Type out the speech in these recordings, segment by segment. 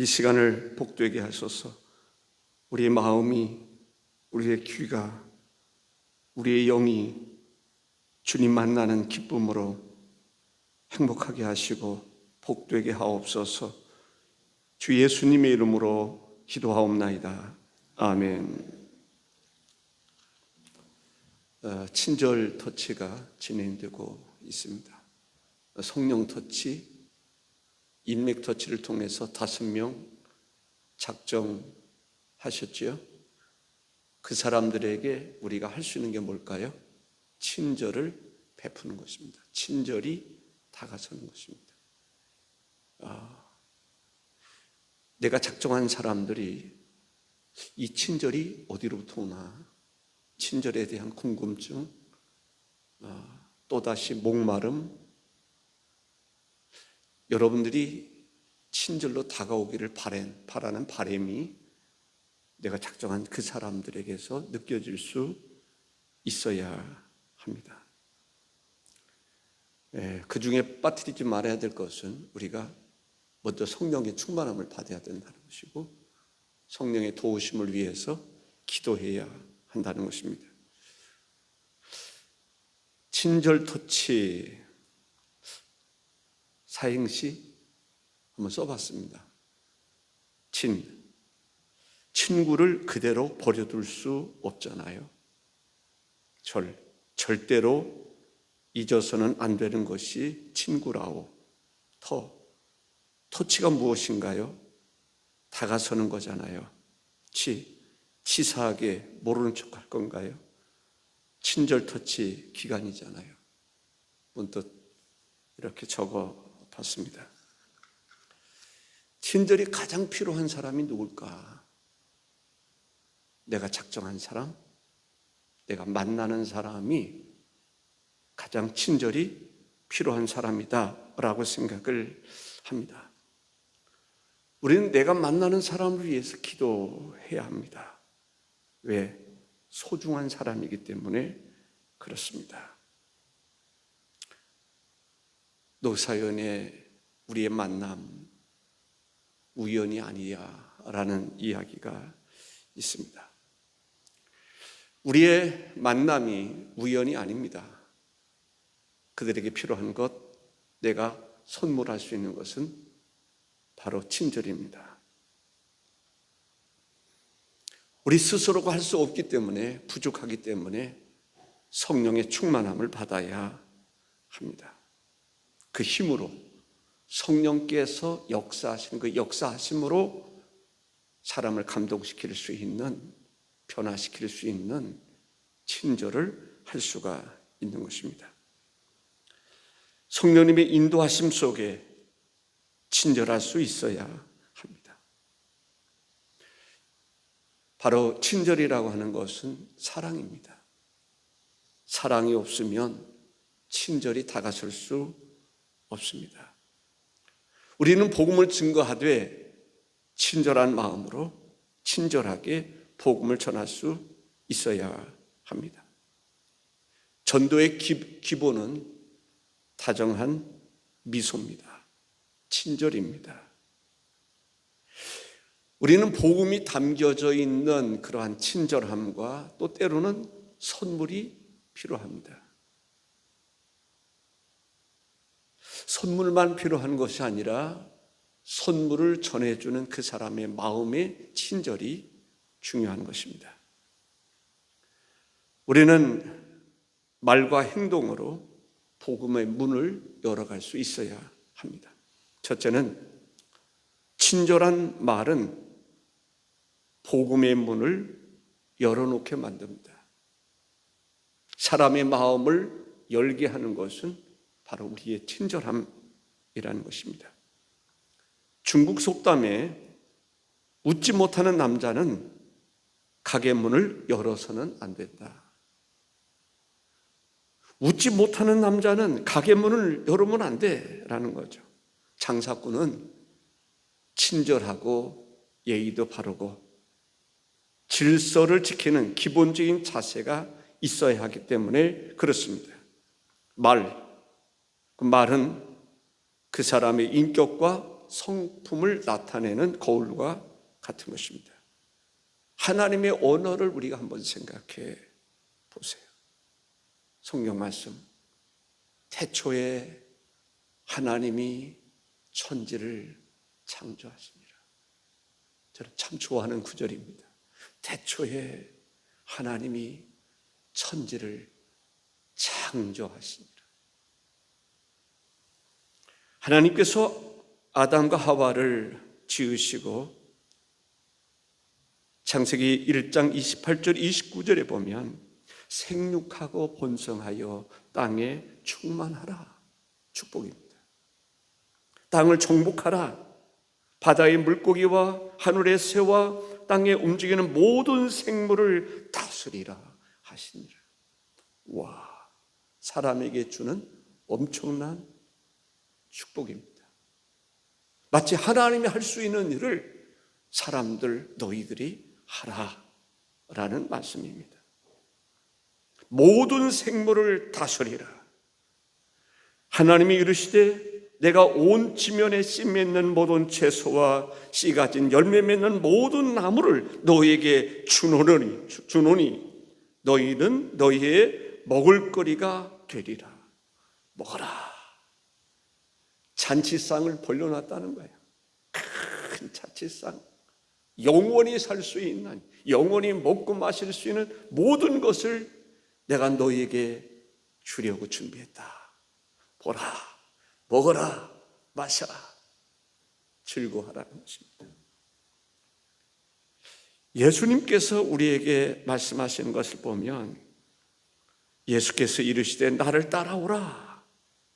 이 시간을 복되게 하소서. 우리의 마음이, 우리의 귀가, 우리의 영이 주님 만나는 기쁨으로 행복하게 하시고 복되게 하옵소서. 주 예수님의 이름으로 기도하옵나이다. 아멘. 어, 친절 터치가 진행되고 있습니다. 성령 터치, 인맥 터치를 통해서 다섯 명 작정하셨지요. 그 사람들에게 우리가 할 수 있는 게 뭘까요? 친절을 베푸는 것입니다. 친절이 다가서는 것입니다. 아, 내가 작정한 사람들이 이 친절이 어디로부터 오나? 친절에 대한 궁금증, 아, 또다시 목마름, 여러분들이 친절로 다가오기를 바란, 바라는 바람이 내가 작정한 그 사람들에게서 느껴질 수 있어야 합니다. 예, 그 중에 빠뜨리지 말아야 될 것은 우리가 먼저 성령의 충만함을 받아야 된다는 것이고 성령의 도우심을 위해서 기도해야 한다는 것입니다. 친절 터치 사행시 한번 써봤습니다. 친 친구를 그대로 버려둘 수 없잖아요. 절 절대로 잊어서는 안 되는 것이 친구라오. 터 터치가 무엇인가요? 다가서는 거잖아요. 치 치사하게 모르는 척 할 건가요? 친절 터치 기간이잖아요. 문득 이렇게 적어 봤습니다. 친절이 가장 필요한 사람이 누굴까? 내가 작정한 사람, 내가 만나는 사람이 가장 친절이 필요한 사람이다 라고 생각을 합니다. 우리는 내가 만나는 사람을 위해서 기도해야 합니다. 왜? 소중한 사람이기 때문에 그렇습니다. 노사연의 우리의 만남 우연이 아니야라는 이야기가 있습니다. 우리의 만남이 우연이 아닙니다. 그들에게 필요한 것, 내가 선물할 수 있는 것은 바로 친절입니다. 우리 스스로가 할 수 없기 때문에 부족하기 때문에 성령의 충만함을 받아야 합니다. 그 힘으로 성령께서 역사하시는 그 역사하심으로 사람을 감동시킬 수 있는 변화시킬 수 있는 친절을 할 수가 있는 것입니다. 성령님의 인도하심 속에 친절할 수 있어야 합니다. 바로 친절이라고 하는 것은 사랑입니다. 사랑이 없으면 친절이 다가설 수 없습니다. 우리는 복음을 증거하되 친절한 마음으로 친절하게 복음을 전할 수 있어야 합니다. 전도의 기, 기본은 다정한 미소입니다. 친절입니다. 우리는 복음이 담겨져 있는 그러한 친절함과 또 때로는 선물이 필요합니다. 선물만 필요한 것이 아니라 선물을 전해주는 그 사람의 마음의 친절이 중요한 것입니다. 우리는 말과 행동으로 복음의 문을 열어갈 수 있어야 합니다. 첫째는 친절한 말은 복음의 문을 열어놓게 만듭니다. 사람의 마음을 열게 하는 것은 바로 우리의 친절함이라는 것입니다. 중국 속담에 웃지 못하는 남자는 가게 문을 열어서는 안 된다. 웃지 못하는 남자는 가게 문을 열으면 안 돼라는 거죠. 장사꾼은 친절하고 예의도 바르고 질서를 지키는 기본적인 자세가 있어야 하기 때문에 그렇습니다. 말, 그 말은 그 사람의 인격과 성품을 나타내는 거울과 같은 것입니다. 하나님의 언어를 우리가 한번 생각해 보세요. 성경 말씀. 태초에 하나님이 천지를 창조하십니다. 저는 참 좋아하는 구절입니다. 태초에 하나님이 천지를 창조하십니다. 하나님께서 아담과 하와를 지으시고 창세기 1장 28절 29절에 보면 생육하고 번성하여 땅에 충만하라 축복입니다. 땅을 정복하라 바다의 물고기와 하늘의 새와 땅에 움직이는 모든 생물을 다스리라 하시니라. 와, 사람에게 주는 엄청난 축복입니다. 마치 하나님이 할 수 있는 일을 사람들 너희들이 하라 라는 말씀입니다. 모든 생물을 다스리라. 하나님이 이르시되 내가 온 지면에 씨 맺는 모든 채소와 씨 가진 열매 맺는 모든 나무를 너희에게 주노니 주노니 너희는 너희의 먹을거리가 되리라. 먹어라. 잔치상을 벌려놨다는 거예요. 큰 잔치상. 영원히 살 수 있는, 영원히 먹고 마실 수 있는 모든 것을 내가 너희에게 주려고 준비했다. 보라, 먹어라, 마셔라, 즐거워하라는 것입니다. 예수님께서 우리에게 말씀하시는 것을 보면 예수께서 이르시되 나를 따라오라.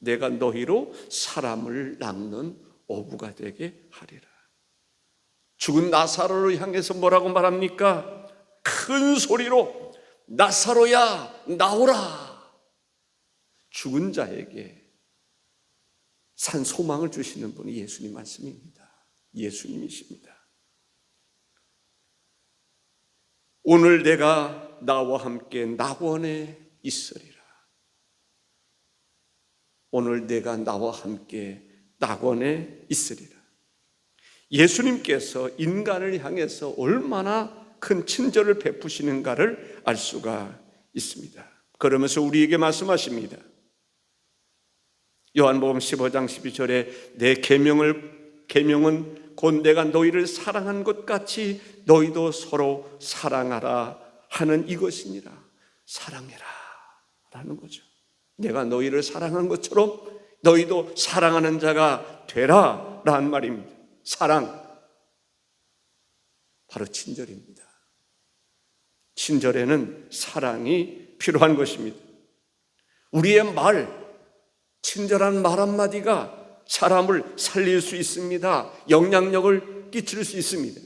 내가 너희로 사람을 낳는 어부가 되게 하리라. 죽은 나사로를 향해서 뭐라고 말합니까? 큰 소리로 나사로야 나오라. 죽은 자에게 산 소망을 주시는 분이 예수님 말씀입니다. 예수님이십니다. 오늘 내가 나와 함께 낙원에 있으리라. 오늘 내가 나와 함께 낙원에 있으리라. 예수님께서 인간을 향해서 얼마나 큰 친절을 베푸시는가를 알 수가 있습니다. 그러면서 우리에게 말씀하십니다. 요한복음 15장 12절에 내 계명을 계명은 곧 내가 너희를 사랑한 것 같이 너희도 서로 사랑하라 하는 이것이니라. 사랑해라 라는 거죠. 내가 너희를 사랑한 것처럼 너희도 사랑하는 자가 되라 라는 말입니다. 사랑 바로 친절입니다. 친절에는 사랑이 필요한 것입니다. 우리의 말 친절한 말 한마디가 사람을 살릴 수 있습니다. 영향력을 끼칠 수 있습니다.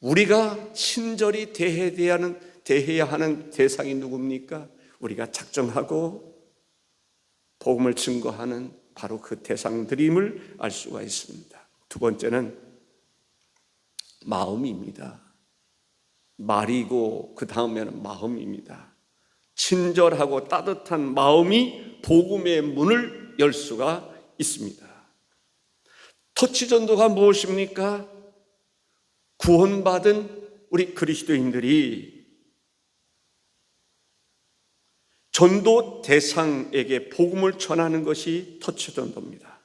우리가 친절히 대해야 하는, 대해야 하는 대상이 누굽니까? 우리가 작정하고 복음을 증거하는 바로 그 대상들임을 알 수가 있습니다. 두 번째는 마음입니다. 말이고 그 다음에는 마음입니다. 친절하고 따뜻한 마음이 복음의 문을 열 수가 있습니다. 터치 전도가 무엇입니까? 구원받은 우리 그리스도인들이 전도 대상에게 복음을 전하는 것이 터치 전도입니다.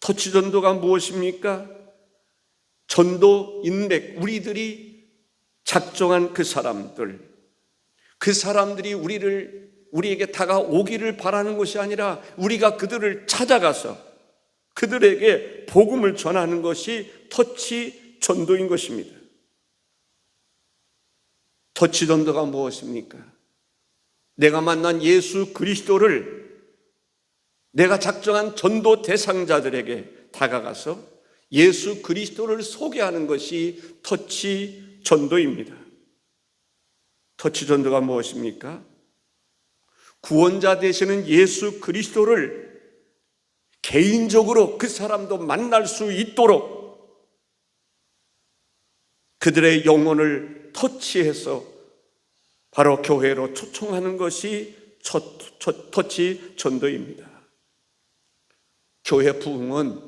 터치 전도가 무엇입니까? 전도 인맥, 우리들이 작정한 그 사람들, 그 사람들이 우리를 우리에게 다가오기를 바라는 것이 아니라 우리가 그들을 찾아가서 그들에게 복음을 전하는 것이 터치 전도인 것입니다. 터치 전도가 무엇입니까? 내가 만난 예수 그리스도를 내가 작정한 전도 대상자들에게 다가가서 예수 그리스도를 소개하는 것이 터치 전도입니다. 터치 전도가 무엇입니까? 구원자 되시는 예수 그리스도를 개인적으로 그 사람도 만날 수 있도록 그들의 영혼을 터치해서 바로 교회로 초청하는 것이 첫, 첫, 터치 전도입니다. 교회 부흥은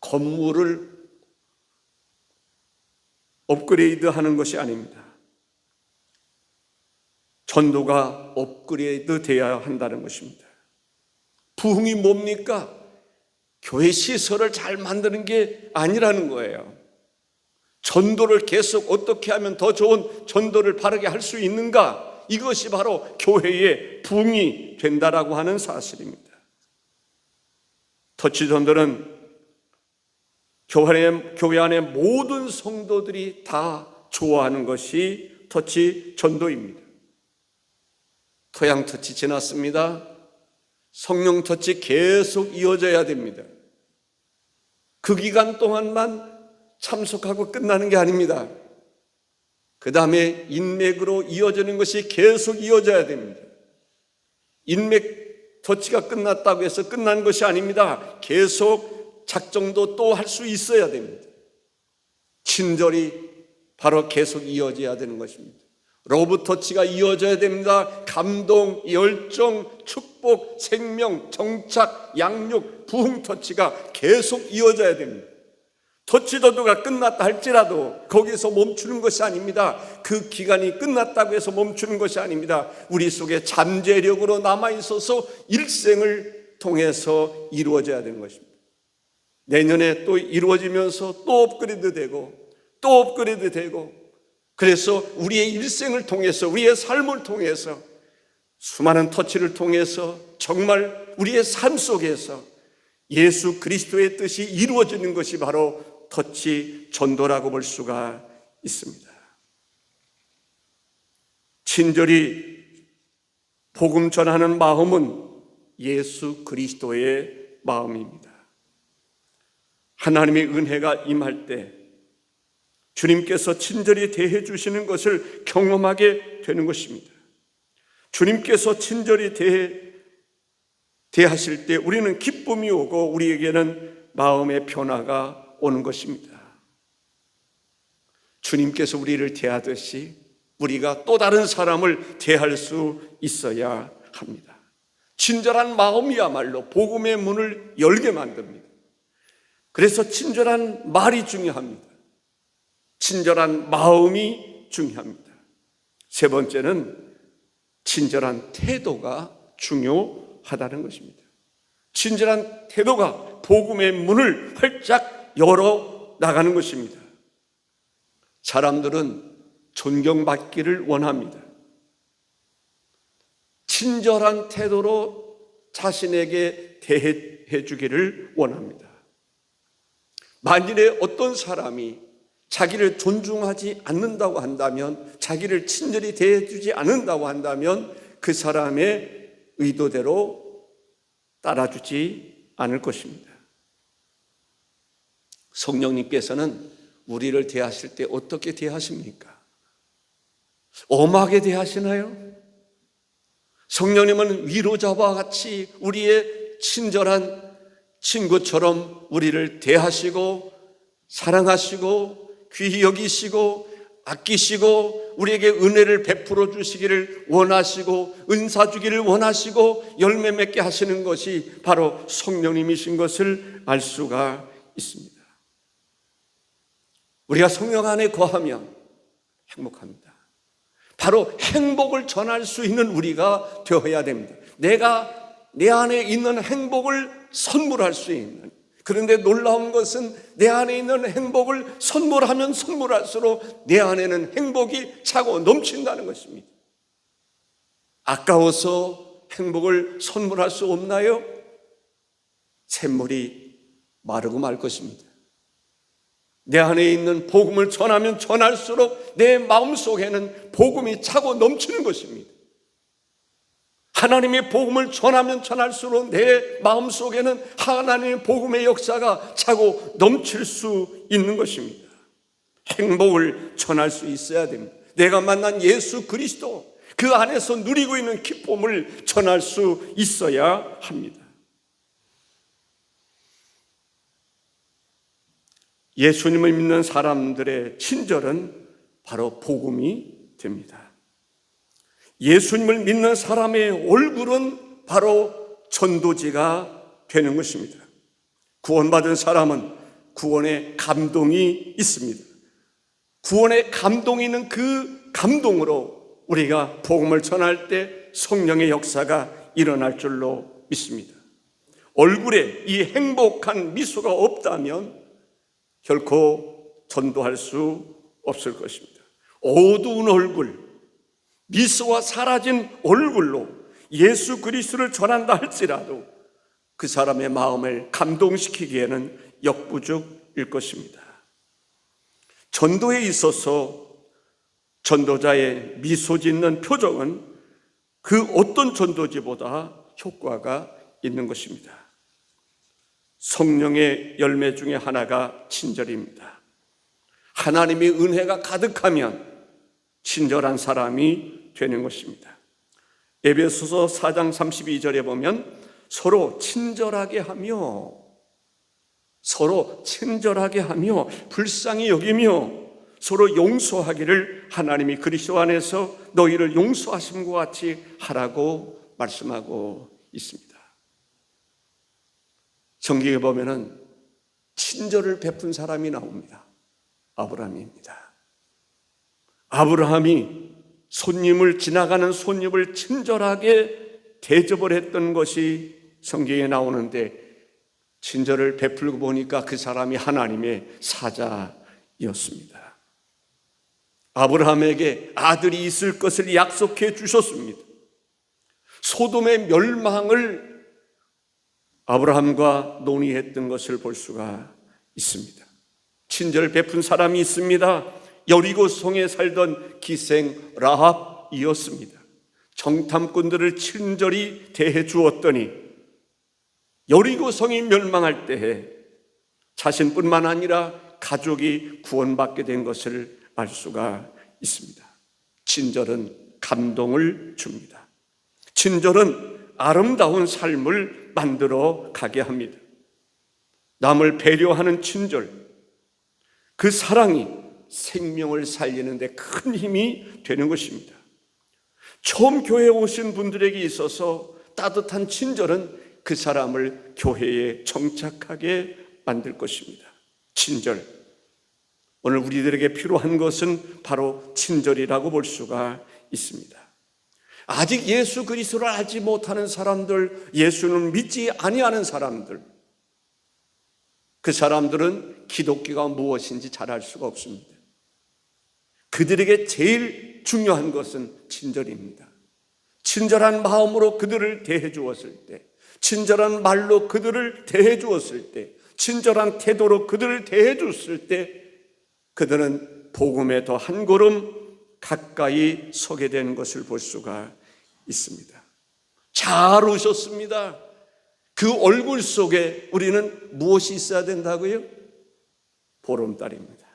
건물을 업그레이드 하는 것이 아닙니다. 전도가 업그레이드 되어야 한다는 것입니다. 부흥이 뭡니까? 교회 시설을 잘 만드는 게 아니라는 거예요. 전도를 계속 어떻게 하면 더 좋은 전도를 바르게 할 수 있는가? 이것이 바로 교회의 부흥이 된다라고 하는 사실입니다. 터치 전도는 교회 교회 안에 모든 성도들이 다 좋아하는 것이 터치 전도입니다. 토양 터치 지났습니다. 성령 터치 계속 이어져야 됩니다. 그 기간 동안만 참석하고 끝나는 게 아닙니다. 그 다음에 인맥으로 이어지는 것이 계속 이어져야 됩니다. 인맥 터치가 끝났다고 해서 끝난 것이 아닙니다. 계속 작정도 또 할 수 있어야 됩니다. 친절이 바로 계속 이어져야 되는 것입니다. 로브 터치가 이어져야 됩니다. 감동, 열정, 축복, 생명, 정착, 양육, 부흥 터치가 계속 이어져야 됩니다. 터치도도가 끝났다 할지라도 거기서 멈추는 것이 아닙니다. 그 기간이 끝났다고 해서 멈추는 것이 아닙니다. 우리 속에 잠재력으로 남아 있어서 일생을 통해서 이루어져야 되는 것입니다. 내년에 또 이루어지면서 또 업그레이드 되고 또 업그레이드 되고 그래서 우리의 일생을 통해서 우리의 삶을 통해서 수많은 터치를 통해서 정말 우리의 삶 속에서 예수 그리스도의 뜻이 이루어지는 것이 바로 터치 전도라고 볼 수가 있습니다. 친절히 복음 전하는 마음은 예수 그리스도의 마음입니다. 하나님의 은혜가 임할 때 주님께서 친절히 대해 주시는 것을 경험하게 되는 것입니다. 주님께서 친절히 대해 대하실 때 우리는 기쁨이 오고 우리에게는 마음의 변화가 오는 것입니다. 주님께서 우리를 대하듯이 우리가 또 다른 사람을 대할 수 있어야 합니다. 친절한 마음이야말로 복음의 문을 열게 만듭니다. 그래서 친절한 말이 중요합니다. 친절한 마음이 중요합니다. 세 번째는 친절한 태도가 중요하다는 것입니다. 친절한 태도가 복음의 문을 활짝 열어 나가는 것입니다. 사람들은 존경받기를 원합니다. 친절한 태도로 자신에게 대해 주기를 원합니다. 만일에 어떤 사람이 자기를 존중하지 않는다고 한다면, 자기를 친절히 대해주지 않는다고 한다면 그 사람의 의도대로 따라주지 않을 것입니다. 성령님께서는 우리를 대하실 때 어떻게 대하십니까? 엄하게 대하시나요? 성령님은 위로자와 같이 우리의 친절한 친구처럼 우리를 대하시고 사랑하시고 귀히 여기시고 아끼시고 우리에게 은혜를 베풀어 주시기를 원하시고 은사 주기를 원하시고 열매 맺게 하시는 것이 바로 성령님이신 것을 알 수가 있습니다. 우리가 성령 안에 거하면 행복합니다. 바로 행복을 전할 수 있는 우리가 되어야 됩니다. 내가 내 안에 있는 행복을 선물할 수 있는 그런데 놀라운 것은 내 안에 있는 행복을 선물하면 선물할수록 내 안에는 행복이 차고 넘친다는 것입니다. 아까워서 행복을 선물할 수 없나요? 샘물이 마르고 말 것입니다. 내 안에 있는 복음을 전하면 전할수록 내 마음 속에는 복음이 차고 넘치는 것입니다. 하나님의 복음을 전하면 전할수록 내 마음 속에는 하나님의 복음의 역사가 차고 넘칠 수 있는 것입니다. 행복을 전할 수 있어야 됩니다. 내가 만난 예수 그리스도 그 안에서 누리고 있는 기쁨을 전할 수 있어야 합니다. 예수님을 믿는 사람들의 친절은 바로 복음이 됩니다. 예수님을 믿는 사람의 얼굴은 바로 전도지가 되는 것입니다. 구원받은 사람은 구원의 감동이 있습니다. 구원의 감동이 있는 그 감동으로 우리가 복음을 전할 때 성령의 역사가 일어날 줄로 믿습니다. 얼굴에 이 행복한 미소가 없다면 결코 전도할 수 없을 것입니다. 어두운 얼굴, 미소가 사라진 얼굴로 예수 그리스도를 전한다 할지라도 그 사람의 마음을 감동시키기에는 역부족일 것입니다. 전도에 있어서 전도자의 미소 짓는 표정은 그 어떤 전도지보다 효과가 있는 것입니다. 성령의 열매 중에 하나가 친절입니다. 하나님의 은혜가 가득하면 친절한 사람이 되는 것입니다. 에베소서 4장 32절에 보면 서로 친절하게 하며 서로 친절하게 하며 불쌍히 여기며 서로 용서하기를 하나님이 그리스도 안에서 너희를 용서하심과 같이 하라고 말씀하고 있습니다. 성경에 보면은 친절을 베푼 사람이 나옵니다. 아브라함입니다. 아브라함이 손님을 지나가는 손님을 친절하게 대접을 했던 것이 성경에 나오는데 친절을 베풀고 보니까 그 사람이 하나님의 사자였습니다. 아브라함에게 아들이 있을 것을 약속해 주셨습니다. 소돔의 멸망을 아브라함과 논의했던 것을 볼 수가 있습니다. 친절 베푼 사람이 있습니다. 여리고 성에 살던 기생 라합이었습니다. 정탐꾼들을 친절히 대해 주었더니 여리고 성이 멸망할 때에 자신뿐만 아니라 가족이 구원받게 된 것을 알 수가 있습니다. 친절은 감동을 줍니다. 친절은 아름다운 삶을 만들어 가게 합니다. 남을 배려하는 친절, 그 사랑이 생명을 살리는데 큰 힘이 되는 것입니다. 처음 교회에 오신 분들에게 있어서 따뜻한 친절은 그 사람을 교회에 정착하게 만들 것입니다. 친절. 오늘 우리들에게 필요한 것은 바로 친절이라고 볼 수가 있습니다. 아직 예수 그리스도를 알지 못하는 사람들, 예수는 믿지 아니하는 사람들, 그 사람들은 기독교가 무엇인지 잘 알 수가 없습니다. 그들에게 제일 중요한 것은 친절입니다. 친절한 마음으로 그들을 대해 주었을 때, 친절한 말로 그들을 대해 주었을 때, 친절한 태도로 그들을 대해 줬을 때, 그들은 복음에 더 한 걸음 가까이 서게 되는 것을 볼 수가 있습니다. 잘 오셨습니다. 그 얼굴 속에 우리는 무엇이 있어야 된다고요? 보름달입니다.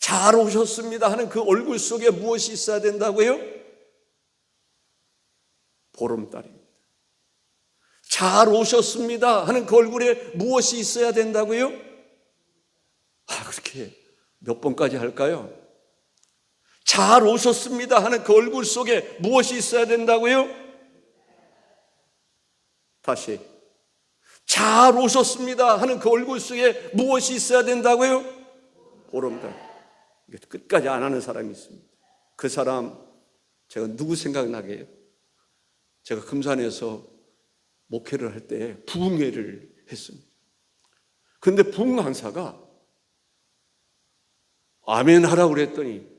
잘 오셨습니다 하는 그 얼굴 속에 무엇이 있어야 된다고요? 보름달입니다. 잘 오셨습니다 하는 그 얼굴에 무엇이 있어야 된다고요? 아, 그렇게 몇 번까지 할까요? 잘 오셨습니다 하는 그 얼굴 속에 무엇이 있어야 된다고요? 다시. 잘 오셨습니다 하는 그 얼굴 속에 무엇이 있어야 된다고요? 보름달. 끝까지 안 하는 사람이 있습니다. 그 사람, 제가 누구 생각나게 해요? 제가 금산에서 목회를 할 때 부흥회를 했습니다. 근데 부흥 강사가 아멘 하라고 그랬더니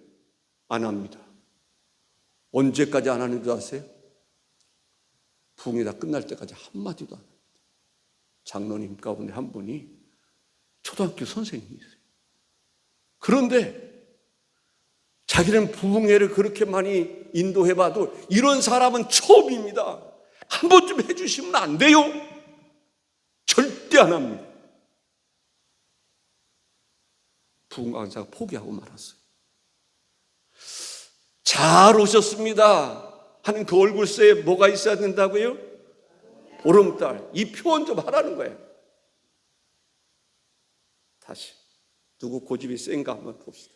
안 합니다. 언제까지 안 하는 줄 아세요? 부흥이 다 끝날 때까지 한마디도 안 합니다. 장로님 가운데 한 분이 초등학교 선생님이세요. 그런데 자기는 부흥회를 그렇게 많이 인도해봐도 이런 사람은 처음입니다. 한 번쯤 해주시면 안 돼요? 절대 안 합니다. 부흥 강사가 포기하고 말았어요. 잘 오셨습니다. 하는 그 얼굴 속에 뭐가 있어야 된다고요? 보름달. 이 표현 좀 하라는 거예요. 다시. 누구 고집이 센가 한번 봅시다.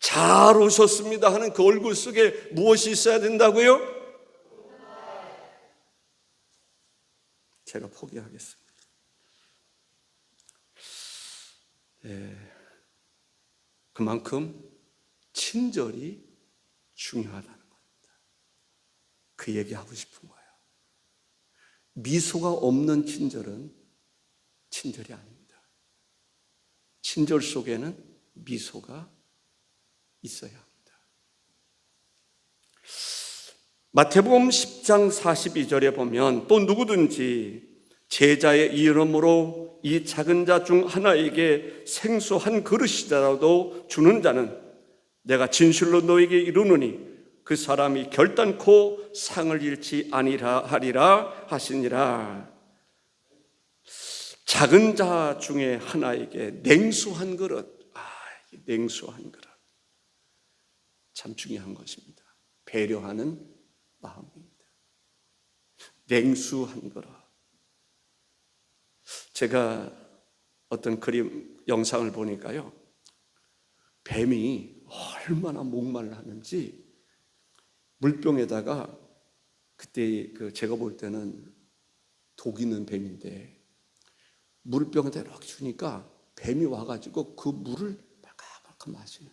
잘 오셨습니다 하는 그 얼굴 속에 무엇이 있어야 된다고요? 제가 포기하겠습니다. 예, 그만큼 친절이 중요하다는 겁니다. 그 얘기 하고 싶은 거예요. 미소가 없는 친절은 친절이 아닙니다. 친절 속에는 미소가 있어야 합니다. 마태복음 10장 42절에 보면 또 누구든지 제자의 이름으로 이 작은 자 중 하나에게 생수 한 그릇이라도 주는 자는 내가 진실로 너에게 이르노니 그 사람이 결단코 상을 잃지 아니라 하리라 하시니라. 작은 자 중에 하나에게 냉수 한 그릇, 아, 냉수 한 그릇. 참 중요한 것입니다. 배려하는 마음입니다. 냉수 한 그릇. 제가 어떤 그림 영상을 보니까요. 뱀이 얼마나 목말라하는지 물병에다가 그때 그 제가 볼 때는 독 있는 뱀인데 물병에다 이렇게 주니까 뱀이 와가지고 그 물을 말캉말캉 마시는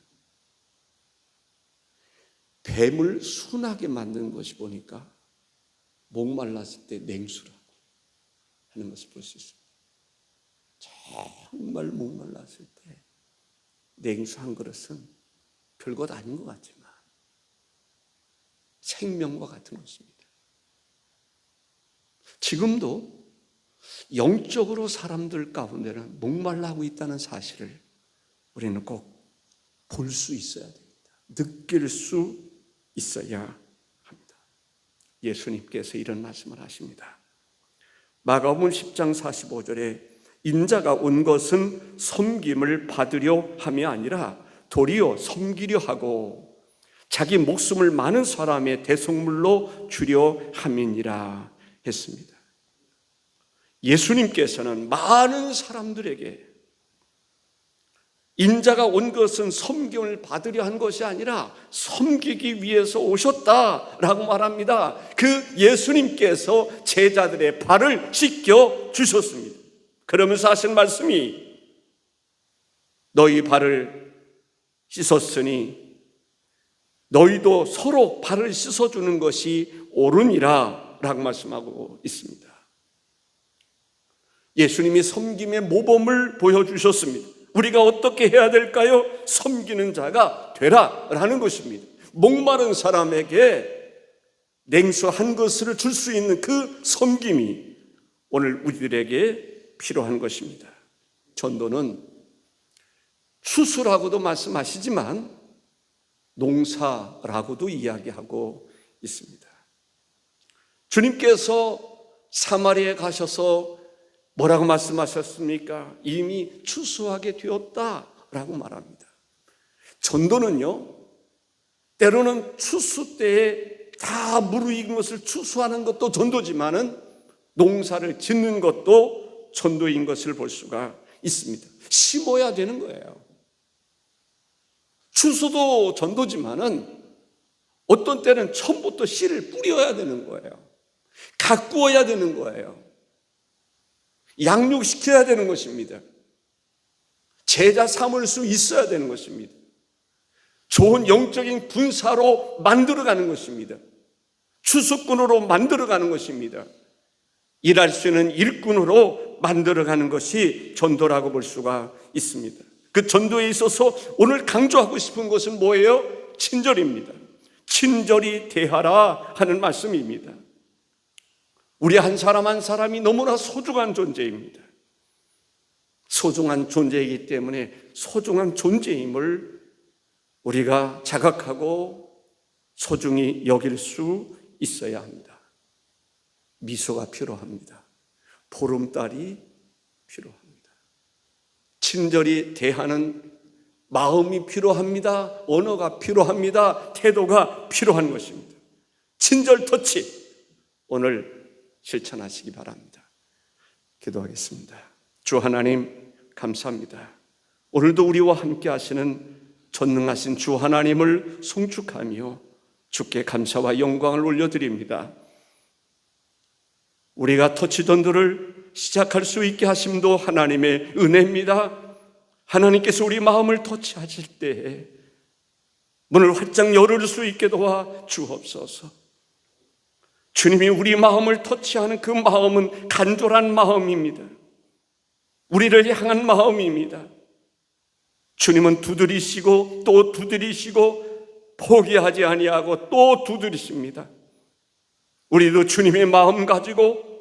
뱀을 순하게 만드는 것이 보니까 목말랐을 때 냉수라고 하는 것을 볼 수 있습니다. 정말 목말랐을 때 냉수 한 그릇은 별것 아닌 것 같지만 생명과 같은 것입니다. 지금도 영적으로 사람들 가운데는 목말라하고 있다는 사실을 우리는 꼭 볼 수 있어야 됩니다. 느낄 수 있어야 합니다. 예수님께서 이런 말씀을 하십니다. 마가복음 10장 45절에 인자가 온 것은 섬김을 받으려 함이 아니라 도리어 섬기려 하고 자기 목숨을 많은 사람의 대속물로 주려 함이니라 했습니다. 예수님께서는 많은 사람들에게 인자가 온 것은 섬김을 받으려 한 것이 아니라 섬기기 위해서 오셨다라고 말합니다. 그 예수님께서 제자들의 발을 씻겨 주셨습니다. 그러면서 하신 말씀이 너희 발을 씻었으니 너희도 서로 발을 씻어주는 것이 옳으니라 라고 말씀하고 있습니다. 예수님이 섬김의 모범을 보여주셨습니다. 우리가 어떻게 해야 될까요? 섬기는 자가 되라 라는 것입니다. 목마른 사람에게 냉수 한 것을 줄 수 있는 그 섬김이 오늘 우리들에게 필요한 것입니다. 전도는 수수라고도 말씀하시지만 농사라고도 이야기하고 있습니다. 주님께서 사마리아에 가셔서 뭐라고 말씀하셨습니까? 이미 추수하게 되었다라고 말합니다. 전도는요, 때로는 추수 때에 다 무르익은 것을 추수하는 것도 전도지만은 농사를 짓는 것도 전도인 것을 볼 수가 있습니다. 심어야 되는 거예요. 추수도 전도지만은 어떤 때는 처음부터 씨를 뿌려야 되는 거예요. 가꾸어야 되는 거예요. 양육시켜야 되는 것입니다. 제자 삼을 수 있어야 되는 것입니다. 좋은 영적인 군사로 만들어가는 것입니다. 추수꾼으로 만들어가는 것입니다. 일할 수 있는 일꾼으로 만들어가는 것이 전도라고 볼 수가 있습니다. 그 전도에 있어서 오늘 강조하고 싶은 것은 뭐예요? 친절입니다. 친절히 대하라 하는 말씀입니다. 우리 한 사람 한 사람이 너무나 소중한 존재입니다. 소중한 존재이기 때문에 소중한 존재임을 우리가 자각하고 소중히 여길 수 있어야 합니다. 미소가 필요합니다. 보름달이 필요합니다. 친절히 대하는 마음이 필요합니다. 언어가 필요합니다. 태도가 필요한 것입니다. 친절 터치. 오늘 실천하시기 바랍니다. 기도하겠습니다. 주 하나님, 감사합니다. 오늘도 우리와 함께 하시는 전능하신 주 하나님을 송축하며 주께 감사와 영광을 올려드립니다. 우리가 터치던들을 시작할 수 있게 하심도 하나님의 은혜입니다. 하나님께서 우리 마음을 터치하실 때에 문을 활짝 열을 수 있게 도와 주옵소서. 주님이 우리 마음을 터치하는 그 마음은 간절한 마음입니다. 우리를 향한 마음입니다. 주님은 두드리시고 또 두드리시고 포기하지 아니하고 또 두드리십니다. 우리도 주님의 마음 가지고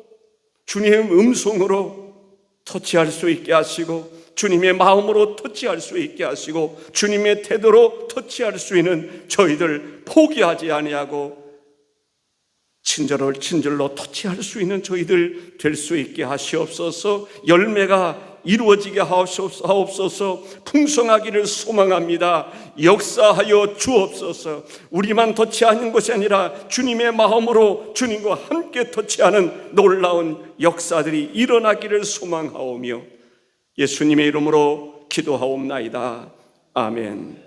주님의 음성으로 터치할 수 있게 하시고 주님의 마음으로 터치할 수 있게 하시고 주님의 태도로 터치할 수 있는 저희들 포기하지 아니하고 친절을 친절로 터치할 수 있는 저희들 될 수 있게 하시옵소서. 열매가 이루어지게 하옵소서 풍성하기를 소망합니다. 역사하여 주옵소서. 우리만 터치하는 것이 아니라 주님의 마음으로 주님과 함께 터치하는 놀라운 역사들이 일어나기를 소망하오며 예수님의 이름으로 기도하옵나이다. 아멘